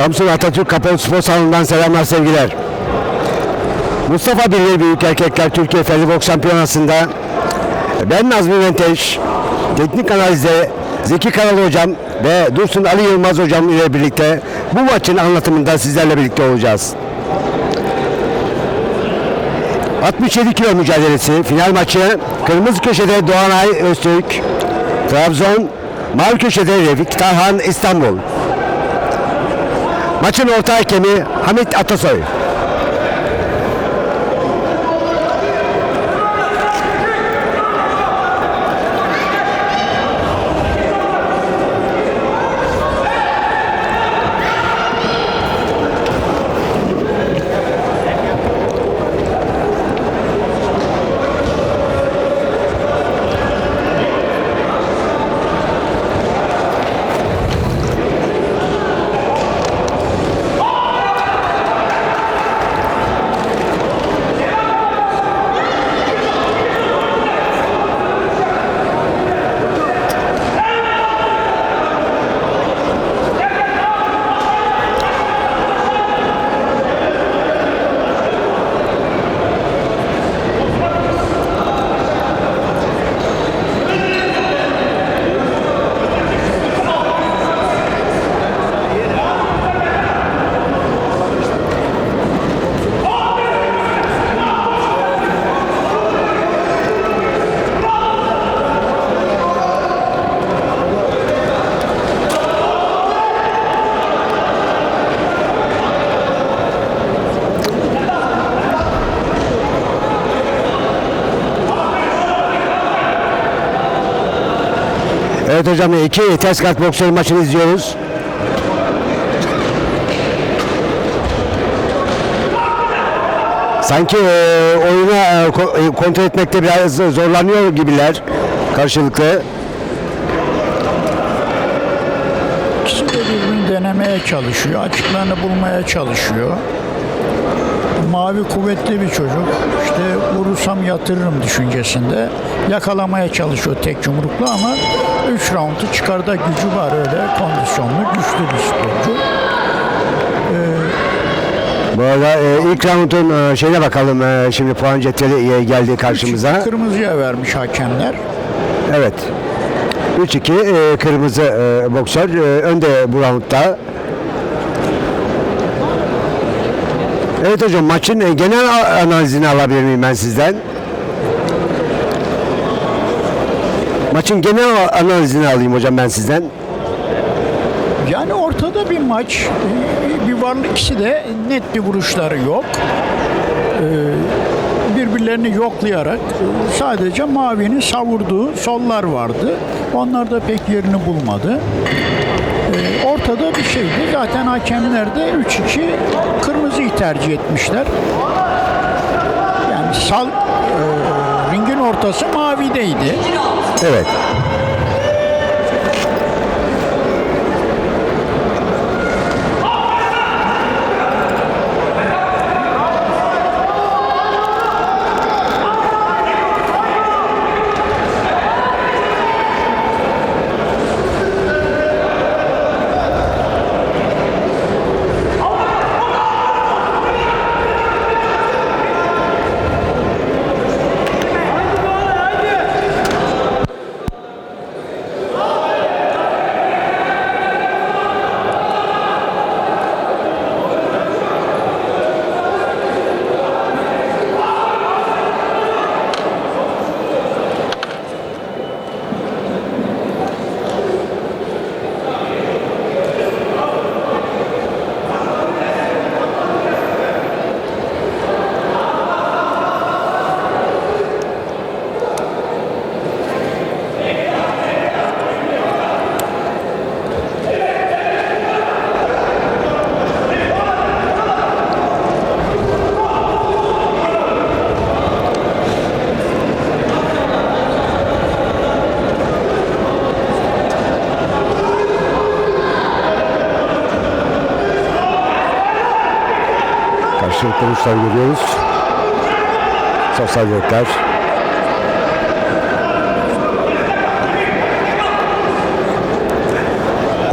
Samsun Atatürk Kapalı Spor Salonu'ndan selamlar sevgiler. Mustafa Birli Büyük Erkekler Türkiye Ferdi Boks Şampiyonası'nda ben Nazmi Menteş, teknik analizde Zeki Karalı Hocam ve Dursun Ali Yılmaz Hocam ile birlikte bu maçın anlatımında sizlerle birlikte olacağız. 67 kilo mücadelesi final maçı kırmızı köşede Doğanay Öztürk, Trabzon, mavi köşede Refik Tarhan İstanbul. Maçın orta hakemi Hamit Atasoy. Evet hocam iki test kart boksörü maçını izliyoruz. Sanki e, oyunu e, e, kontrol etmekte biraz zorlanıyor gibiler karşılıklı. İkisi birbirini denemeye çalışıyor, açıklarını bulmaya çalışıyor. Mavi kuvvetli bir çocuk. İşte vurursam yatırırım düşüncesinde. Yakalamaya çalışıyor tek yumrukla ama 3 roundu çıkarda gücü var öyle. Kondisyonlu, güçlü bir sporcu. Bu arada e, ilk roundun e, şeyine bakalım. E, şimdi puan cetveli e, geldi karşımıza. Kırmızıya vermiş hakemler. Evet. 3-2 e, kırmızı e, boksör e, önde bu roundda. Evet hocam maçın e, genel analizini alabilir miyim ben sizden? Maçın genel analizini alayım hocam ben sizden. Yani ortada bir maç. Ee, Bir varlık ikisi de net bir vuruşları yok. Ee, Birbirlerini yoklayarak e, sadece mavinin savurduğu sollar vardı. Onlar da pek yerini bulmadı. Ortada bir şeydi. Zaten hakemler de 3-2 kırmızıyı tercih etmişler. Yani sal, e, ringin ortası mavideydi. Evet. arkadaşlar görüyoruz. Sosyal direkler.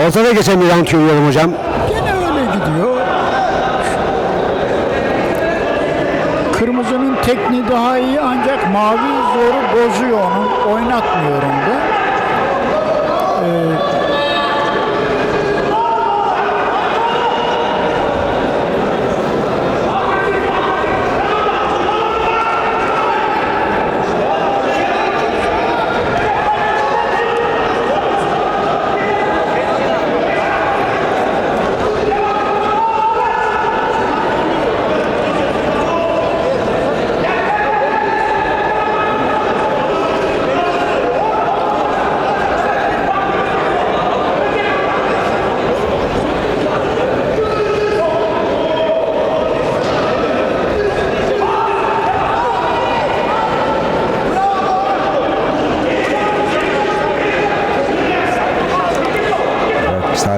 Ortada geçen bir round görüyorum hocam. Gene öyle gidiyor. Kırmızının tekniği daha iyi ancak mavi zoru bozuyor onu. Oynatmıyorum da.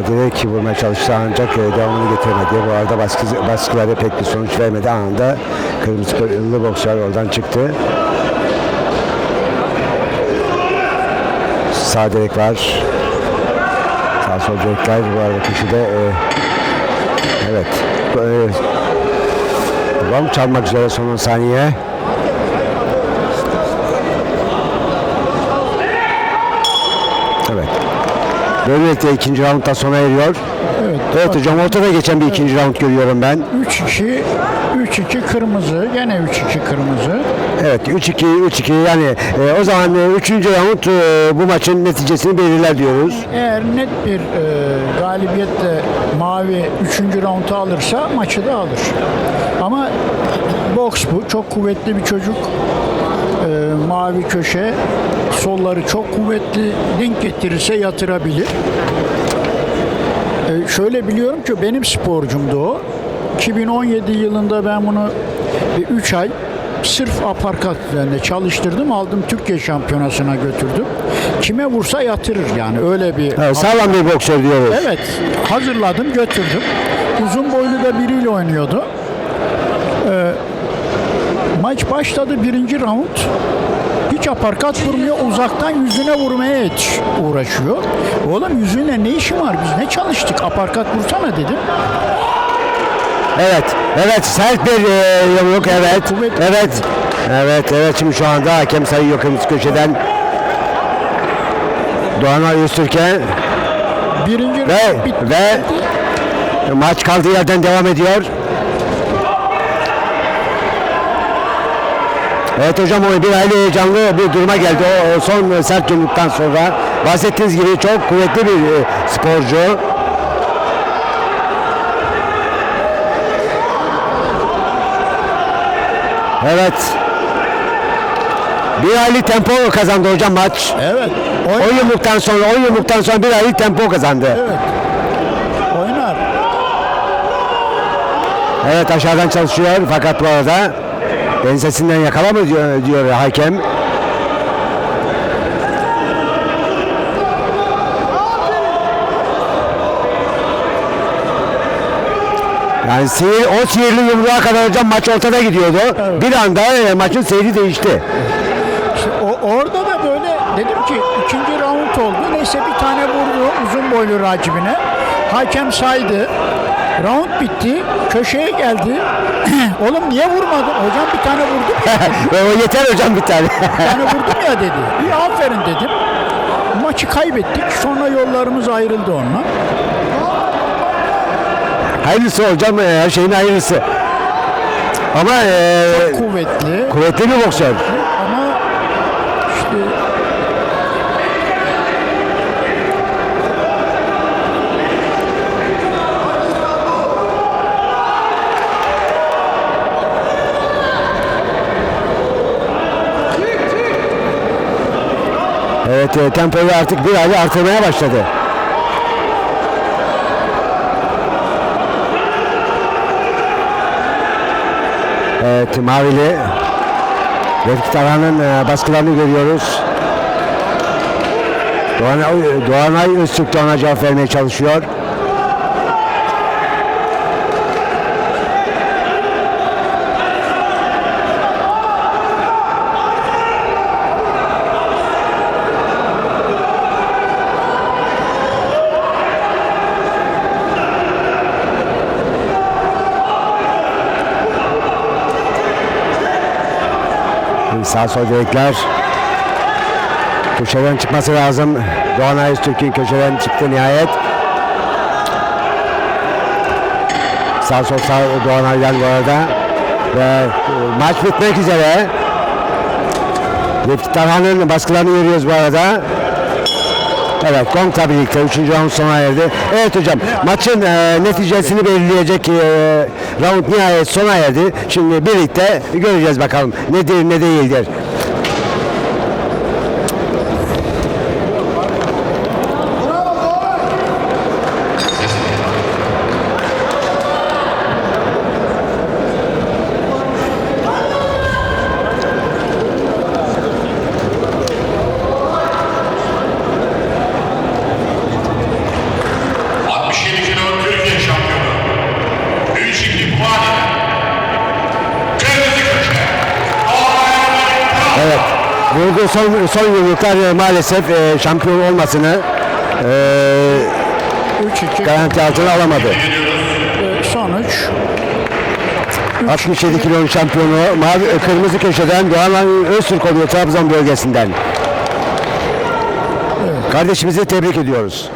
Sadece vurmaya çalıştı ancak devamını getiremedi. Bu arada baskı, baskılara pek bir sonuç vermedi. Anında kırmızı boksör oradan çıktı. Sağ direk var. Sağ sol direkler bu arada köşede e, evet e, Rom çalmak üzere son 10 saniye. Evet. Böylelikle ikinci roundda sona eriyor. Evet. Evet hocam ortada geçen bir ikinci round görüyorum ben. 3-2 3-2 kırmızı. Gene 3-2 kırmızı. Evet 3-2 3-2 yani e, o zaman 3. round e, bu maçın neticesini belirler diyoruz. Eğer net bir e, galibiyetle mavi 3. roundu alırsa maçı da alır. Ama boks bu. Çok kuvvetli bir çocuk. E, mavi köşe. Solları çok kuvvetli. Denk getirirse yatırabilir. E, şöyle biliyorum ki benim sporcumdu o. 2017 yılında ben bunu 3 ay sırf aparkat üzerinde çalıştırdım. Aldım Türkiye şampiyonasına götürdüm. Kime vursa yatırır yani öyle bir Evet, sağlam bir boksör diyoruz. Evet, hazırladım, götürdüm. Uzun boylu da biriyle oynuyordu. Ee, maç başladı birinci round. Hiç aparkat vurmuyor, uzaktan yüzüne vurmaya yetiş, uğraşıyor. Oğlum yüzüne ne işin var? Biz ne çalıştık? Aparkat vursana dedim. Evet, evet sert bir e, yumruk evet. Kuvvetli. Evet. Evet, evet şimdi şu anda hakem sayıyor kırmızı köşeden. Doğan Öztürk'e Birinci ve round bitti. ve maç kaldığı yerden devam ediyor. Evet hocam o bir hayli heyecanlı bir duruma geldi. O, son sert yumruktan sonra bahsettiğiniz gibi çok kuvvetli bir e, sporcu. Evet. Bir hayli tempo kazandı hocam maç. Evet, oyn- O yumruktan sonra, o yumruktan sonra bir hayli tempo kazandı. evet. Oynar. Evet aşağıdan çalışıyor fakat bu arada ensesinden yakalama diyor, diyor hakem. Yani sihir, o sihirli yumruğa kadar hocam maç ortada gidiyordu. Bir anda e, maçın seyri değişti. O, orada da böyle dedim ki ikinci round oldu. Neyse bir tane vurdu uzun boylu rakibine. Hakem saydı. Round bitti. Köşeye geldi. Oğlum niye vurmadın? Hocam bir tane vurdum o yeter hocam bir tane. Bir tane vurdum ya dedi. İyi aferin dedim. Maçı kaybettik. Sonra yollarımız ayrıldı onunla. hayırlısı hocam e, her şeyin hayırlısı. Ama e, Kuvvetli. kuvvetli bir boksör işte Evet e, tempoyu artık bir hayli artırmaya başladı. Evet Mavili Refik Tarhan'ın e, baskılarını görüyoruz. Doğanay, Doğanay Öztürk de cevap vermeye çalışıyor. Sağ sol direkler. Köşeden çıkması lazım. Doğan Ayaztürk'ün köşeden çıktı nihayet. Sağ sol sağ Doğan Aydan bu arada. Ve e, maç bitmek üzere. Lefti Tarhan'ın baskılarını görüyoruz bu arada. Evet Gong'la birlikte 3. round sona erdi. Evet hocam maçın e, neticesini belirleyecek e, round nihayet sona erdi. Şimdi birlikte göreceğiz bakalım nedir ne değildir. kilo Türkiye şampiyonu. 3-2 puan. Kırmızı köşe. Evet. Vurgu son, son yumruklar e, maalesef e, şampiyon olmasını e, 3-2 garanti altına alamadı. sonuç 67 kilonun şampiyonu mavi kırmızı köşeden Doğan Öztürk oluyor Trabzon bölgesinden. Kardeşimizi tebrik ediyoruz.